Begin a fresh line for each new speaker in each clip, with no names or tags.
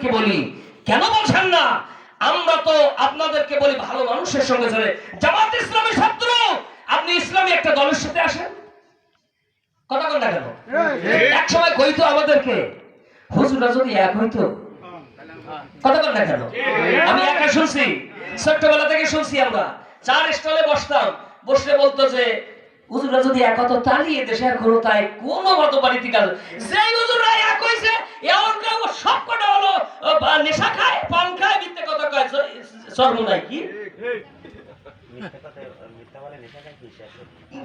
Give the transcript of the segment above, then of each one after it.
কি বলি কেন বলছেন না? আমরা তো আপনাদেরকে বলি ভালো মানুষের সঙ্গে চলে। জামাত ইসলামের শত্রু আপনি ইসলামী একটা দলের সাথে আসেন। কথা বল না কেন? এক সময় কইতো আমাদেরকে হুজুরা যদি এক হইতো কথা বল না কেন? আমি একা শুনছি ছোট্টবেলা থেকে শুনছি আমরা। চার স্টলে বসতাম বসলে বলতো যে হুজুরা যদি এক হতো তালিয়ে দেশের কোন মতবাড়িতে কাজ যেই হুজুরা এক হইছে এমন সব কটা হলো বা নেশা খায় পান খায় মিথ্যে কথা কয় সর্বনাই কি?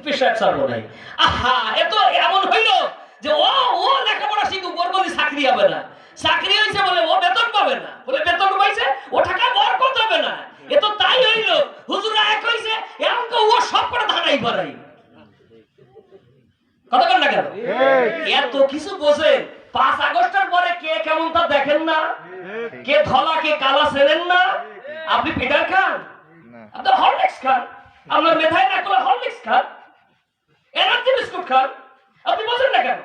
পেশাব সর্বনাই আহা এ তো এমন হইল যে ও ও লেখাপড়া শিখুক ওর কোনো চাকরি হবে না। চাকরি হয়েছে বলে ও বেতন পাবে না। বলে বেতন পাইছে ও টাকা বরকত হবে না। এ তো তাই হইল। হুজুরা এক হইছে এমন ও সব করে ধানাই পারাই কথা বল না কেন? এত কিছু বোঝেন পাঁচ আগস্টের পরে কে কেমন তা দেখেন না? কে ধলা কে কালা চেনেন না? আপনি পেটার খান? আপনি হরলিক্স খান? আপনার মেধায় না করলে হরলিক্স খান? এনার্জি বিস্কুট খান? আপনি বোঝেন না কেন?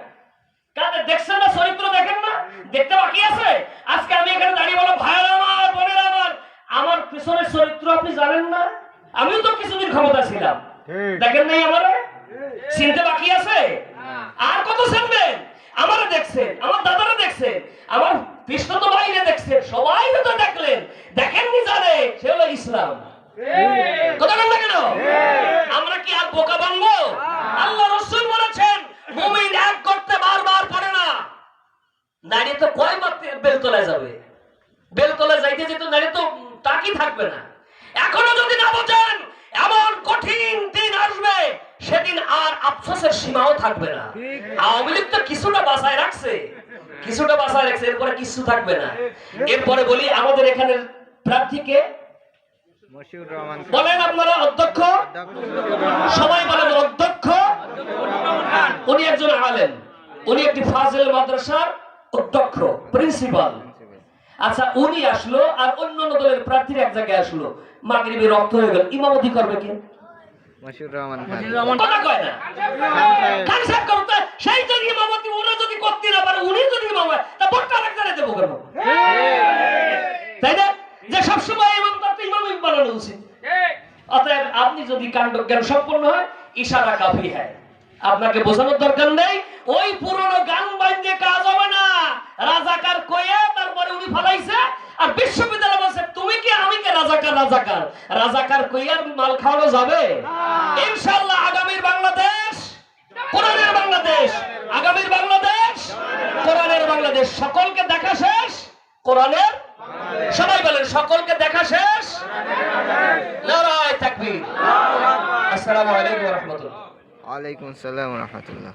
কাদের দেখছেন না চরিত্র দেখেন না? দেখতে বাকি আছে? আজকে আমি এখানে দাঁড়িয়ে বলো ভাইয়ের আমার বোনের আমার আমার পিছনের চরিত্র আপনি জানেন না? আমিও তো কিছুদিন ক্ষমতা ছিলাম। দেখেন নাই আমারে? চিনতে বাকি আছে? আর কত চিনবেন? আমারে দেখছেন আমার দাদারা দেখছেন আমার বিশ্বত ভাইরে দেখছেন সবাই তো দেখলেন। দেখেননি জানে সে হলো ইসলাম। কথা বল না কেন? আমরা কি আর বোকা বানবো? আল্লাহ রসুল বলেছেন মুমিন এক করতে বারবার পারে না। দাঁড়িয়ে তো কয়বার বেলতলায় যাবে? বেলতলায় যাইতে যেতে দাঁড়িয়ে তো তাকি থাকবে না। এখনও যদি না বোঝেন কঠিন দিন আসবে সেদিন আর আফসোসের সীমাও থাকবে না। আওয়ামী লীগ তো কিছুটা বাঁচায় রাখছে কিছুটা বাঁচায় রাখছে এরপরে কিছু থাকবে না। এরপরে বলি আমাদের এখানে প্রার্থীকে বলেন আপনারা অধ্যক্ষ? সবাই বলেন অধ্যক্ষ? উনি একজন আলেম উনি একটি ফাজিল মাদ্রাসার অধ্যক্ষ প্রিন্সিপাল। আচ্ছা উনি আসলো আর অন্য অন্য দলের প্রার্থীরা এক জায়গায় আসলো। মাগরিবি রক্ত হয়ে গেল। ইমামতি করবে কে?
মশিউর রহমান
কথা কয় না। খান সাহেব। করতে সেই যদি ইমামতি ওরা যদি করতে না পারে উনি যদি ইমাম হয় তা ভোটটা আরেকজনে দেবো কেন? তাই না? যে সবসময় ইমাম তার তো ইমামই বানানো উচিত অতএব আপনি যদি কাণ্ড জ্ঞান সম্পন্ন হয় ইশারা কাফি হ্যায় আপনাকে বোঝানোর দরকার নেই ওই পুরনো গান বাইন্দে কাজ হবে না। রাজাকার কয়ে তারপরে উনি ফলাইছে আর বিশ্ববিদ্যালয় বলছে তুমি কি আমি কে রাজাকার রাজাকার? রাজাকার কইয়ার মাল খাওয়ানো যাবে? ইনশাআল্লাহ আগামীর বাংলাদেশ কোরআনের বাংলাদেশ আগামীর বাংলাদেশ কোরআনের বাংলাদেশ। সকলকে দেখা শেষ? কোরআনের? সবাই বলেন সকলকে দেখা শেষ? নারায় তাকবীর। আসসালামু আলাইকুম ওয়া রাহমাতুল্লাহ।
ওয়ালাইকুম আসসালাম রহমতুল্লাহ।